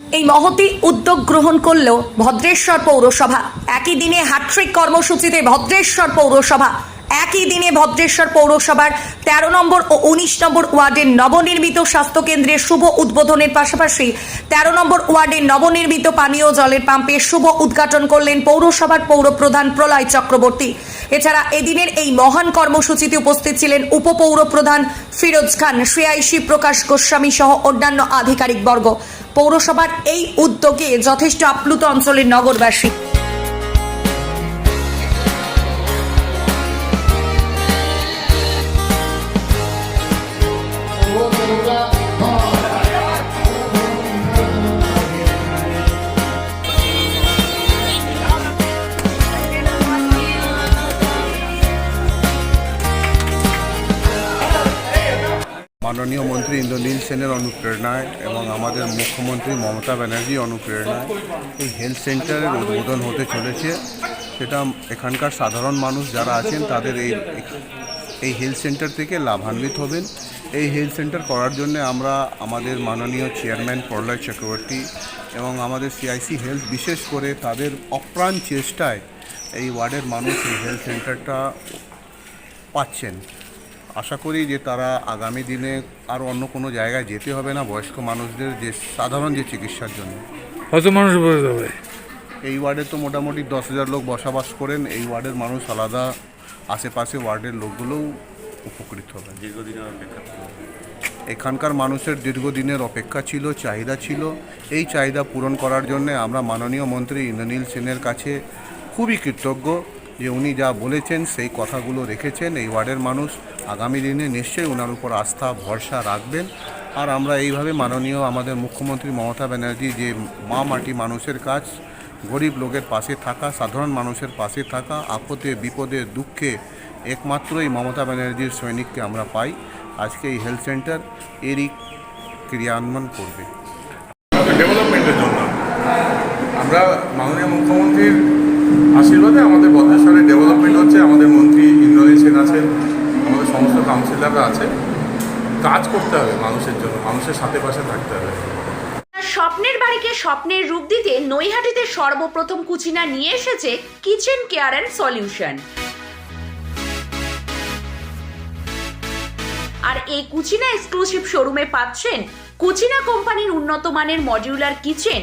এই মহতি উদ্যোগ গ্রহণ করল ভদ্রেশ্বর পৌরসভা। একই দিনে হ্যাট্রিক কর্মসূচিতে ভদ্রেশ্বর পৌরসভা। একই দিনে ভদ্রেশ্বর পৌরসভার তেরো নম্বর ও উনিশ নম্বর ওয়ার্ডের নবনির্মিত স্বাস্থ্যকেন্দ্রের শুভ উদ্বোধনের পাশাপাশি তেরো নম্বর ওয়ার্ডের নবনির্মিত পানীয় জলের পাম্পের শুভ উদ্ঘাটন করলেন পৌরসভার পৌরপ্রধান প্রলয় চক্রবর্তী। এছাড়া এদিনের এই মহান কর্মসূচিতে উপস্থিত ছিলেন উপপৌরপ্রধান ফিরোজ খান শ্রেয়াইশী প্রকাশ গোস্বামী সহ অন্যান্য আধিকারিকবর্গ পৌরসভার এই উদ্যোগে যথেষ্ট আপ্লুত অঞ্চলের নগরবাসী। মাননীয় মন্ত্রী ইন্দ্রনীল সেনের অনুপ্রেরণায় এবং আমাদের মুখ্যমন্ত্রী মমতা ব্যানার্জির অনুপ্রেরণায় এই হেলথ সেন্টারের উদ্বোধন হতে চলেছে। সেটা এখানকার সাধারণ মানুষ যারা আছেন, তাদের এই এই হেলথ সেন্টার থেকে লাভান্বিত হবেন। এই হেলথ সেন্টার করার জন্য আমরা আমাদের মাননীয় চেয়ারম্যান প্রলয় চক্রবর্তী এবং আমাদের সিআইসি হেলথ, বিশেষ করে তাদের অপ্রাণ চেষ্টায় এই ওয়ার্ডের মানুষ এই হেলথ সেন্টারটা পাচ্ছেন। আশা করি যে তারা আগামী দিনে আর অন্য কোনো জায়গায় যেতে হবে না বয়স্ক মানুষদের যে সাধারণ যে চিকিৎসার জন্য। কত মানুষ বলে দেবে এই ওয়ার্ডে তো মোটামুটি দশ হাজার লোক বসবাস করেন। এই ওয়ার্ডের মানুষ আলাদা। আশেপাশে ওয়ার্ডের লোকগুলোও উপকৃত হবে। দীর্ঘদিনের অপেক্ষা এখানকার মানুষের দীর্ঘদিনের অপেক্ষা ছিল চাহিদা ছিল। এই চাহিদা পূরণ করার জন্য আমরা মাননীয় মন্ত্রী ইন্দ্রনীল সেনের কাছে খুবই কৃতজ্ঞ। যে উনি যা বলেছেন, সেই কথাগুলো রেখেছেন এই ওয়ার্ডের মানুষ। আগামী দিনে নিশ্চয়ই ওনার উপর আস্থা, ভরসা রাখবেন। আর আমরা এইভাবে মাননীয় আমাদের মুখ্যমন্ত্রী মমতা ব্যানার্জি যে মা মাটি মানুষের কাজ, গরিব লোকের পাশে থাকা, সাধারণ মানুষের পাশে থাকা, আপদে, বিপদে, দুঃখে একমাত্রই মমতা ব্যানার্জির সৈনিককে আমরা পাই। আজকে এই হেলথ সেন্টার এরই ক্রিয়ান্বয়ন করবে। ডেভেলপমেন্টের জন্য। আমরা মাননীয় মুখ্যমন্ত্রীর আশীর্বাদে আমাদের ভদ্রেশ্বরের ডেভেলপমেন্ট হচ্ছে, আমাদের মন্ত্রী ইন্দ্রনীল সেন আছেন, আমাদের সমস্ত কাউন্সিলররা আছে কাজ করতে হবে মানুষের জন্য, মানুষের সাথে পাশে থাকতে হবে। স্বপ্নের বাড়িকে স্বপ্নের রূপ দিতে নৈহাটিতে সর্বপ্রথম কুচিনা নিয়ে এসেছে কিচেন কেয়ার অ্যান্ড সলিউশন আর এই কুচিনা এক্সক্লুসিভ শোরুমে পাচ্ছেন কুচিনা কোম্পানির উন্নত মানের modular kitchen